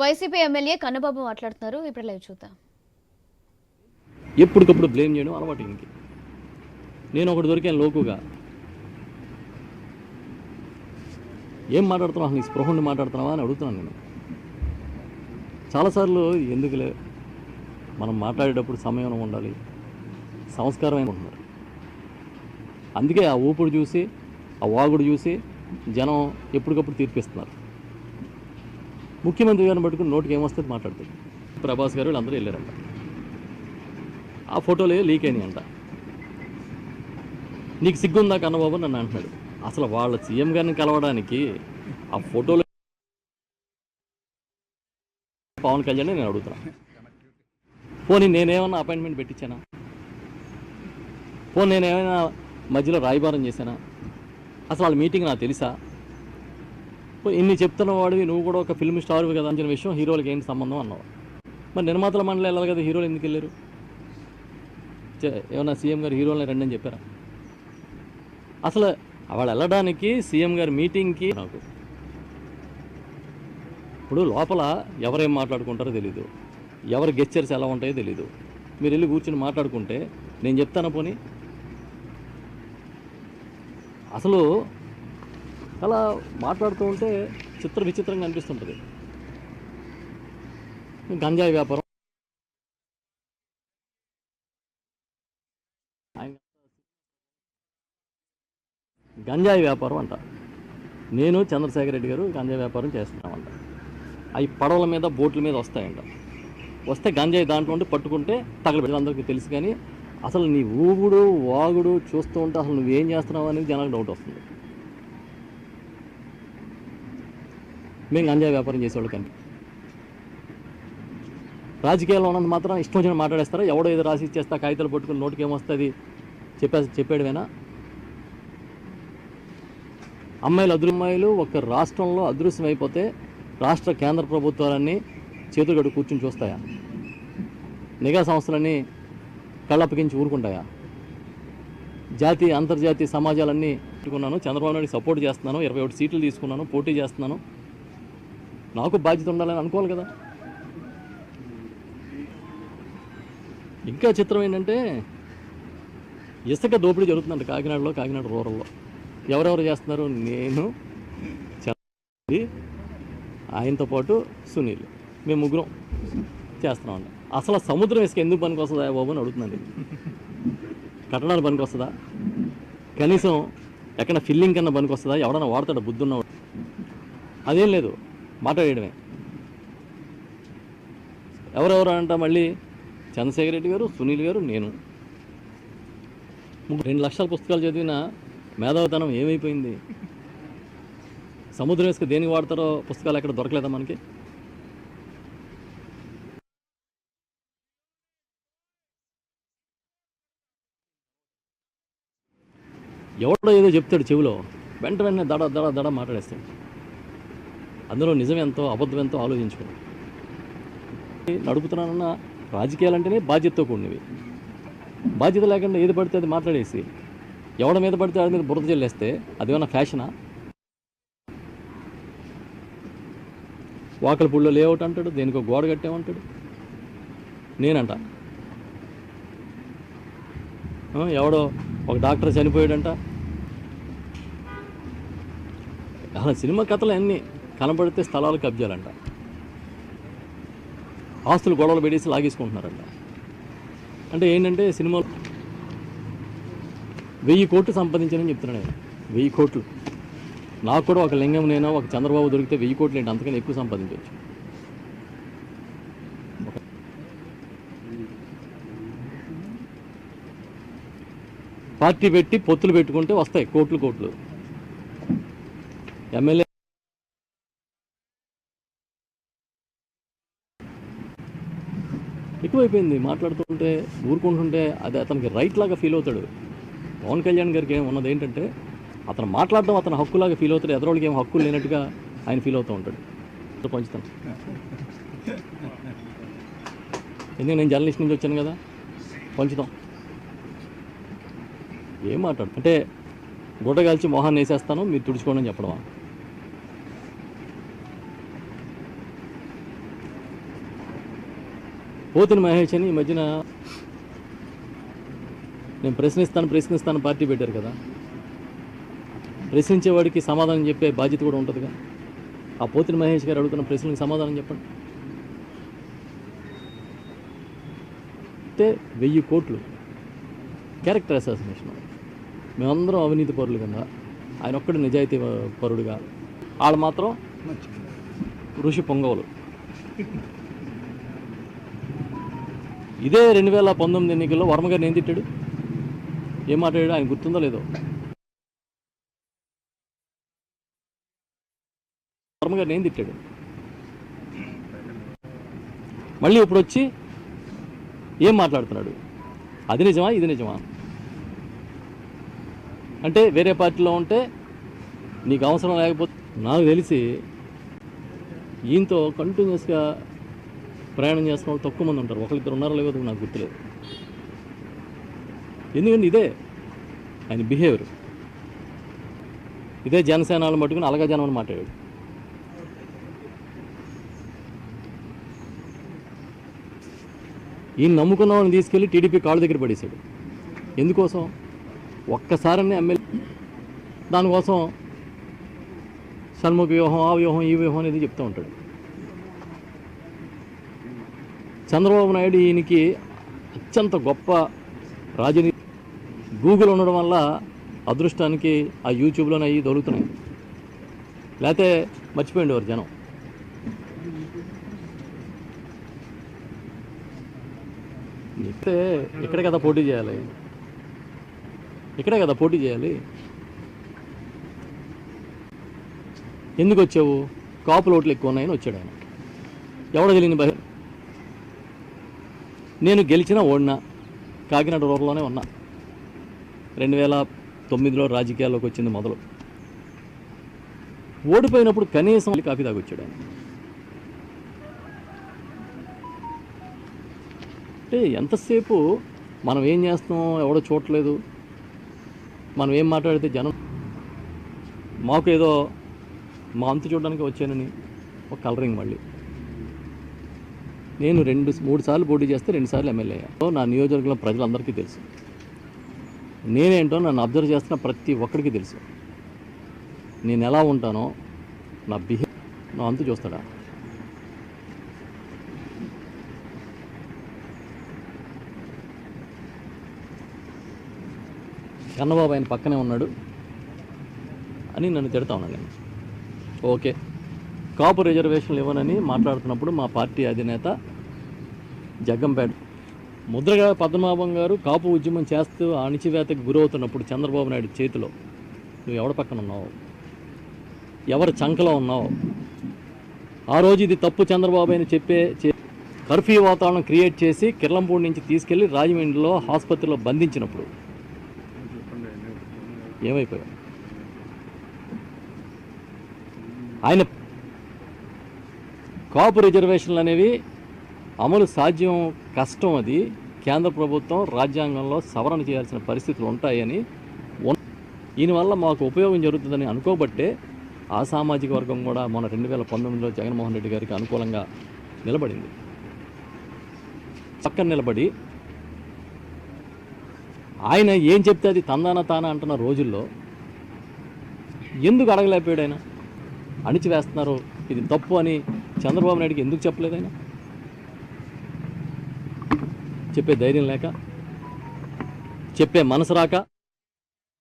YCP MLA Kannababu మాట్లాడుతున్నారు. ఇప్పుడు live చూద్దాం. ఎప్పటికప్పుడు బ్లేమ్ చేయడం అలవాటు ఇంకి నేను ఒకటి దొరికాను లోకుగా. ఏం మాట్లాడుతున్నావు? నీ స్పృహండి మాట్లాడుతున్నావా అని అడుగుతున్నాను నేను. చాలాసార్లు ఎందుకులే మనం మాట్లాడేటప్పుడు సమయం ఉండాలి సంస్కారమైన ఉంటున్నారు అందుకే ఆ ఊపుడు చూసి ఆ వాగుడు చూసి జనం ఎప్పటికప్పుడు తీర్పిస్తున్నారు. ముఖ్యమంత్రి గారిని పట్టుకుని నోటికి ఏమొస్తుంది మాట్లాడుతుంది ప్రభాస్ గారు వీళ్ళందరూ వెళ్ళారంట. ఆ ఫోటోలే లీక్ అయినాయి అంట. నీకు సిగ్గుందా కన్నబాబు నన్ను అంటున్నాడు. అసలు వాళ్ళ సీఎం గారిని కలవడానికి ఆ ఫోటోలు పవన్ కళ్యాణ్ నేను అడుగుతాను పోనీ నేనేమన్నా అపాయింట్మెంట్ పెట్టించానా? పోనీ నేనేమైనా మధ్యలో రాయబారం చేశానా? అసలు వాళ్ళ మీటింగ్ నాకు తెలుసా? ఇన్ని చెప్తున్న వాడివి నువ్వు కూడా ఒక ఫిల్మ్ స్టార్వి కదా అంచిన విషయం హీరోలకి ఏంటి సంబంధం అన్నావు. మరి నిర్మాతల మండలి వెళ్ళాలి కదా హీరోలు ఎందుకు వెళ్ళారు? చే- ఏమన్నా సీఎం గారు హీరోలని రండి అని చెప్పారా? అసలు వాళ్ళు వెళ్ళడానికి సీఎం గారి మీటింగ్కి నాకు. ఇప్పుడు లోపల ఎవరేం మాట్లాడుకుంటారో తెలీదు. ఎవరి గెస్చర్స్ ఎలా ఉంటాయో తెలీదు. మీరు వెళ్ళి కూర్చుని మాట్లాడుకుంటే నేను చెప్తాను పోనీ? అసలు అలా మాట్లాడుతూ ఉంటే చిత్ర విచిత్రంగా అనిపిస్తుంటుంది. గంజాయి వ్యాపారం. గంజాయి వ్యాపారం అంట. నేను చంద్రశేఖర్ రెడ్డి గారు గంజాయి వ్యాపారం చేస్తున్నామంట. అవి పడవల మీద బోట్ల మీద వస్తాయంట. వస్తే గంజాయి దాంట్లో ఉండి పట్టుకుంటే తగలబెట్టి అందరికీ తెలుసు కానీ అసలు నీ ఊగుడు వాగుడు చూస్తూ ఉంటే అసలు నువ్వేం చేస్తున్నావు అనేది జనాలకు డౌట్ వస్తుంది. మేము గంజాయి వ్యాపారం చేసేవాళ్ళు కానీ రాజకీయాల్లో ఉన్నది మాత్రం ఇష్టం వచ్చిన మాట్లాడేస్తారా? ఎవడో ఏదో రాసి ఇచ్చేస్తా కాగితాలు పట్టుకుని నోటికి ఏమొస్తుంది చెప్పే చెప్పాడువేనా అమ్మాయిలు అదృమ్మాయిలు ఒక రాష్ట్రంలో అదృశ్యం అయిపోతే రాష్ట్ర కేంద్ర ప్రభుత్వాలన్నీ చేతులు కట్టు కూర్చుని చూస్తాయా? నిఘా సంస్థలన్నీ కళ్ళప్పగించి ఊరుకుంటాయా? జాతీయ అంతర్జాతీయ సమాజాలన్నీ పెట్టుకున్నాను చంద్రబాబు నాయుడు సపోర్ట్ చేస్తున్నాను ఇరవై ఒకటి సీట్లు తీసుకున్నాను పోటీ చేస్తున్నాను. నాకు బాధ్యత ఉండాలని అనుకోవాలి కదా. ఇంకా చిత్రం ఏంటంటే ఇసుక దోపిడీ జరుగుతుందంట కాకినాడలో కాకినాడ రూరల్లో. ఎవరెవరు చేస్తున్నారు? నేను చంద్రబాబు, ఆయనతో పాటు సునీల్. మేము ముగ్గురం చేస్తున్నామండి అసలు సముద్రం ఇసుక ఎందుకు పనికి వస్తుందా బాబు అని అడుగుతున్నాను కట్టడాలు పనికి వస్తుందా కనీసం ఎక్కడ ఫిల్లింగ్ కన్నా పనికి వస్తుందా ఎవడన్నా వాడతాడు బుద్ధున్నవాడు? అదేం లేదు. మాట వేయడమే ఎవరెవరు అంట మళ్ళీ? చంద్రశేఖర్ రెడ్డి గారు సునీల్ గారు నేను. రెండు లక్షల పుస్తకాలు చదివిన మేధావితనం ఏమైపోయింది? సముద్రం ఇసుక దేనికి వాడతారో పుస్తకాలు ఎక్కడ దొరకలేదా మనకి? ఎవడో ఏదో చెప్తాడు చెవిలో. వెంట వెంటనే దడ దడ దడ మాట్లాడేస్తాడు. అందులో నిజం ఎంతో అబద్ధం ఎంతో ఆలోచించుకోండి నడుపుతున్నానన్న రాజకీయాలు అంటేనే బాధ్యతతో కూడినవి. బాధ్యత లేకుండా ఏది పడితే అది మాట్లాడేసి ఎవడ మీద పడితే వాడి మీద బురద చెల్లేస్తే అదేమన్నా ఫ్యాషనా? వాకలపూడిలో లేఅవుట్ అంటాడు దేనికో గోడ కట్టామంటాడు. నేనంట. ఎవడో ఒక డాక్టర్ చనిపోయాడంట. అలా సినిమా కథలు అన్నీ కనబడితే స్థలాలు కబ్జాలంట. ఆస్తులు గొడవలు పెట్టేసి లాగేసుకుంటున్నారంట. అంటే ఏంటంటే సినిమా వెయ్యి కోట్లు సంపాదించానని చెప్తున్నాను నేను. వెయ్యి కోట్లు. నాకు కూడా ఒక లింగం నేను ఒక చంద్రబాబు దొరికితే వెయ్యి కోట్లు ఏంటి? అంతకన్నా ఎక్కువ సంపాదించవచ్చు. పార్టీ పెట్టి పొత్తులు పెట్టుకుంటే వస్తాయి కోట్లు కోట్లు. ఎమ్మెల్యే ఎక్కువైపోయింది. మాట్లాడుతుంటే ఊరుకుంటుంటే అది అతనికి రైట్ లాగా ఫీల్ అవుతాడు. పవన్ కళ్యాణ్ గారికి ఏం ఉన్నది ఏంటంటే అతను మాట్లాడడం అతను హక్కులాగా ఫీల్ అవుతాడు. ఎదరోళ్ళకి ఏం హక్కులు లేనట్టుగా ఆయన ఫీల్ అవుతూ ఉంటాడు. పంచుతాం పంచుతాను ఎందుకంటే నేను జర్నలిస్ట్ నుంచి వచ్చాను కదా? పంచుతాం. ఏం మాట్లాడు అంటే గుడ్డ కాల్చి మొహాన్ని వేసేస్తాను మీరు తుడుచుకోండి అని చెప్పడమా? పోతిన మహేష్ అని ఈ మధ్యన నేను ప్రశ్నిస్తాను ప్రశ్నిస్తాను పార్టీ పెట్టారు కదా. ప్రశ్నించేవాడికి సమాధానం చెప్పే బాధ్యత కూడా ఉంటుందిగా. ఆ పోతిన మహేష్ గారు అడుగుతున్న ప్రశ్నలకు సమాధానం చెప్పండి. అంటే వెయ్యి కోట్లు క్యారెక్టర్ అసాసినేషన్. మేమందరం అవినీతి పరులు కింద ఆయన ఒక్కడు నిజాయితీ పరుడుగా. వాళ్ళు మాత్రం ఋషి పొంగవులు. ఇదే రెండు వేల పంతొమ్మిది ఎన్నికల్లో వర్మగారిని ఏం తిట్టాడు? ఏం మాట్లాడాడు? ఆయన గుర్తుందో లేదో? వర్మగారిని ఏం తిట్టాడు? మళ్ళీ ఇప్పుడు వచ్చి ఏం మాట్లాడుతున్నాడు? అది నిజమా? ఇది నిజమా? అంటే వేరే పార్టీలో ఉంటే నీకు అవసరం లేకపోతే నాకు తెలిసి ఈయనతో కంటిన్యూస్గా ప్రయాణం చేస్తున్న వాళ్ళు తక్కువ మంది ఉంటారు. ఒకరిద్దరు ఉన్నారో లేదో నాకు గుర్తులేదు. ఎందుకంటే ఇదే ఆయన బిహేవియర్ ఇదే జనసేనలు పట్టుకుని అలగా జనం అని మాట్లాడాడు. ఈయన నమ్ముకున్న వాళ్ళని తీసుకెళ్ళి టీడీపీ కాళ్ళ దగ్గర పడేశాడు. ఎందుకోసం? ఒక్కసారనే ఎమ్మెల్యే దానికోసం షణ్ముఖ వ్యూహం ఆ వ్యూహం ఈ వ్యూహం అనేది చెప్తూ ఉంటాడు. చంద్రబాబు నాయుడు ఈయనకి అత్యంత గొప్ప రాజనీతి గూగుల్ ఉండడం వల్ల అదృష్టానికి ఆ యూట్యూబ్లోనే అవి దొరుకుతున్నాయి. లేకపోతే మర్చిపోయింది వారు జనం. అయితే ఇక్కడే కదా పోటీ చేయాలి. ఇక్కడే కదా పోటీ చేయాలి. ఎందుకు వచ్చావు? కాపులు ఓట్లు ఎక్కువ ఉన్నాయని వచ్చాడు ఆయన. ఎవడ తెలియని బహిర్ నేను గెలిచిన ఓడినా కాకినాడ రూపంలోనే ఉన్నా. రెండు వేల తొమ్మిదిలో రాజకీయాల్లోకి వచ్చింది మొదలు. ఓడిపోయినప్పుడు కనీసం కాఫీ తాగొచ్చాడు ఆయన. అంటే ఎంతసేపు మనం ఏం చేస్తున్నాం ఎవడో చూడట్లేదు. మనం ఏం మాట్లాడితే జనం మాకు ఏదో మా అంతు చూడడానికి వచ్చానని ఒక కలరింగ్ మళ్ళీ. నేను రెండు మూడు సార్లు పోటీ చేస్తే రెండు సార్లు ఎమ్మెల్యే నా నియోజకవర్గంలో ప్రజలందరికీ తెలుసు. నేనేంటో నన్ను అబ్జర్వ్ చేస్తున్న ప్రతి ఒక్కడికి తెలుసు. నేను ఎలా ఉంటానో నా బిహేవ్ నా అంతు చూస్తాడా? కన్నబాబు ఆయన పక్కనే ఉన్నాడు అని నన్ను తిడతా ఉన్నాను నేను ఓకే. కాపు రిజర్వేషన్లు ఇవ్వనని మాట్లాడుతున్నప్పుడు మా పార్టీ అధినేత జగ్గంపేట ముద్రగా పద్మనాభం గారు కాపు ఉద్యమం చేస్తూ అణిచివేతకు గురవుతున్నప్పుడు చంద్రబాబు నాయుడు చేతిలో నువ్వు ఎవడ పక్కన ఉన్నావు? ఎవరి చంకలో ఉన్నావు? ఆ రోజు ఇది తప్పు చంద్రబాబు అని చెప్పే చే- కర్ఫ్యూ వాతావరణం క్రియేట్ చేసి కిర్లంపూడి నుంచి తీసుకెళ్ళి రాజమండ్రిలో ఆసుపత్రిలో బంధించినప్పుడు. ఏమైపోయావు ఆయన కాపు రిజర్వేషన్లు అనేవి అమలు సాధ్యం కష్టం అది. కేంద్ర ప్రభుత్వం రాజ్యాంగంలో సవరణ చేయాల్సిన పరిస్థితులు ఉంటాయని దీనివల్ల మాకు ఉపయోగం జరుగుతుందని అనుకోబట్టే ఆ సామాజిక వర్గం కూడా మొన్న రెండు వేల పంతొమ్మిదిలో జగన్మోహన్ రెడ్డి గారికి అనుకూలంగా నిలబడింది. పక్కన నిలబడి ఆయన ఏం చెప్తే అది తందాన తాన అంటున్న రోజుల్లో ఎందుకు అడగలేకపోయాడు ఆయన? అణిచివేస్తున్నారు ఇది తప్పు అని చంద్రబాబు నాయుడికి ఎందుకు చెప్పలేదు ఆయన? చెప్పే ధైర్యం లేక చెప్పే మనసు రాక